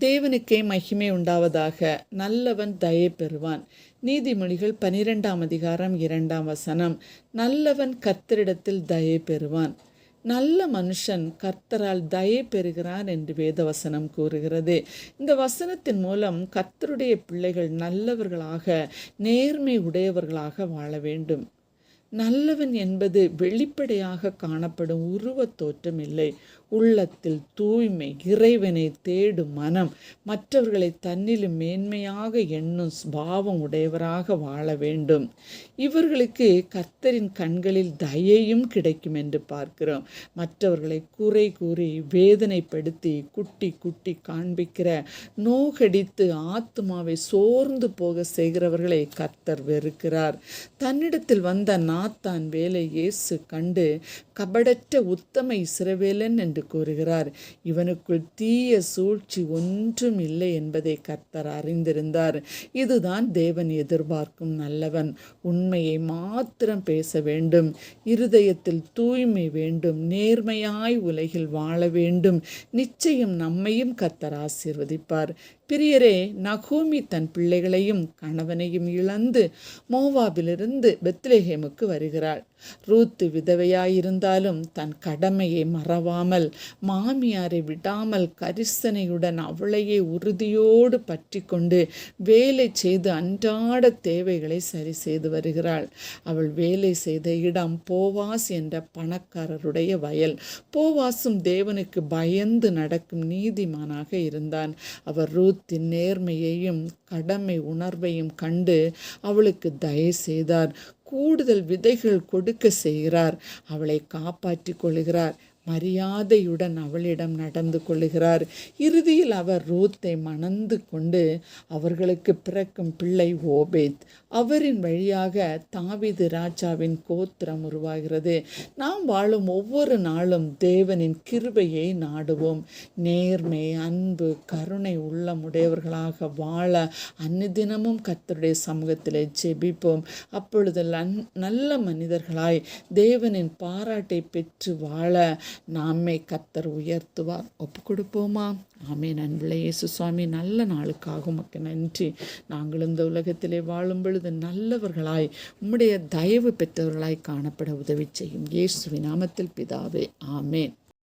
தேவனுக்கே மகிமை உண்டாவதாக நல்லவன் தயை பெறுவான். நீதிமொழிகள் பனிரெண்டாம் அதிகாரம் இரண்டாம் வசனம். நல்லவன் கர்த்தரிடத்தில் தயை பெறுவான். நல்ல மனுஷன் கர்த்தரால் தயை பெறுகிறான் என்று வேதவசனம் கூறுகிறது. இந்த வசனத்தின் மூலம் கர்த்தருடைய பிள்ளைகள் நல்லவர்களாக நேர்மை உடையவர்களாக வாழ வேண்டும். நல்லவன் என்பது வெளிப்படையாக காணப்படும் உருவத் தோற்றம் இல்லை உள்ளத்தில் தூய்மை இறைவனை தேடும் மனம் மற்றவர்களை தன்னிலும் மேன்மையாக எண்ணும் பாவம் உடையவராக வாழ வேண்டும். இவர்களுக்கு கர்த்தரின் கண்களில் தயையும் கிடைக்கும் என்று பார்க்கிறோம். மற்றவர்களை குறை கூறி வேதனைப்படுத்தி குட்டி குட்டி காண்பிக்கிற நோகடித்து ஆத்மாவை சோர்ந்து போக செய்கிறவர்களை கர்த்தர் வெறுக்கிறார். தன்னிடத்தில் வந்த நான் நாத்தான் வேலை இயேசு கண்டு கபடற்ற உத்தம சிறவேலன் என்று கூறுகிறார். இவனுக்குள் தீய சூழ்ச்சி ஒன்றும் இல்லை என்பதை கர்த்தர் அறிந்திருந்தார். இதுதான் தேவன் எதிர்பார்க்கும் நல்லவன். உண்மையை மாத்திரம் பேச வேண்டும். இருதயத்தில் தூய்மை வேண்டும். நேர்மையாய் உலகில் வாழ வேண்டும். நிச்சயம் நம்மையும் கர்த்தர் ஆசீர்வதிப்பார். பிரியரே நகூமி தன் பிள்ளைகளையும் கணவனையும் இழந்து மோவாபிலிருந்து பெத்லேஹேமுக்கு வருகிறாள். ரூத்து விதவையாயிருந்தாலும் தன் கடமையை மறவாமல் மாமியாரை விடாமல் கரிசனையுடன் அவளையே உறுதியோடு பற்றி கொண்டு வேலை செய்து அன்றாட தேவைகளை சரி செய்து வருகிறாள். அவள் வேலை செய்த இடம் போவாஸ் என்ற பணக்காரருடைய வயல். போவாசும் தேவனுக்கு பயந்து நடக்கும் நீதிமானாக இருந்தான். அவர் ரூத்தின் நேர்மையையும் கடமை உணர்வையும் கண்டு அவளுக்கு தயவு செய்தார். கூடுதல் விதைகள் கொடுக்க செய்கிறார். அவளை காப்பாற்றி கொள்கிறார். மரியாதையுடன் அவளிடம் நடந்து கொள்ளுகிறார். இறுதியில் அவர் ரூத்தை மணந்து கொண்டு அவர்களுக்கு பிறக்கும் பிள்ளை ஓபேத். அவரின் வழியாக தாவிது ராஜாவின் கோத்திரம் உருவாகிறது. நாம் வாழும் ஒவ்வொரு நாளும் தேவனின் கிருபையை நாடுவோம். நேர்மை அன்பு கருணை உள்ளமுடையவர்களாக வாழ அன்னிதினமும் கர்த்தருடைய சமூகத்தில் ஜெபிப்போம். அப்பொழுது நல்ல மனிதர்களாய் தேவனின் பாராட்டை பெற்று வாழ நாமே கத்தர் உயர்த்துவார். ஒப்பு கொடுப்போமா ஆமே நண்பிள்ளை இயேசு சுவாமி நல்ல நாளுக்காக உமக்கு நன்றி. நாங்கள் இந்த உலகத்திலே வாழும் பொழுது நல்லவர்களாய் உம்முடைய தயவு பெற்றவர்களாய் காணப்பட உதவி செய்யும். இயேசுவின் நாமத்தில் பிதாவே ஆமேன்.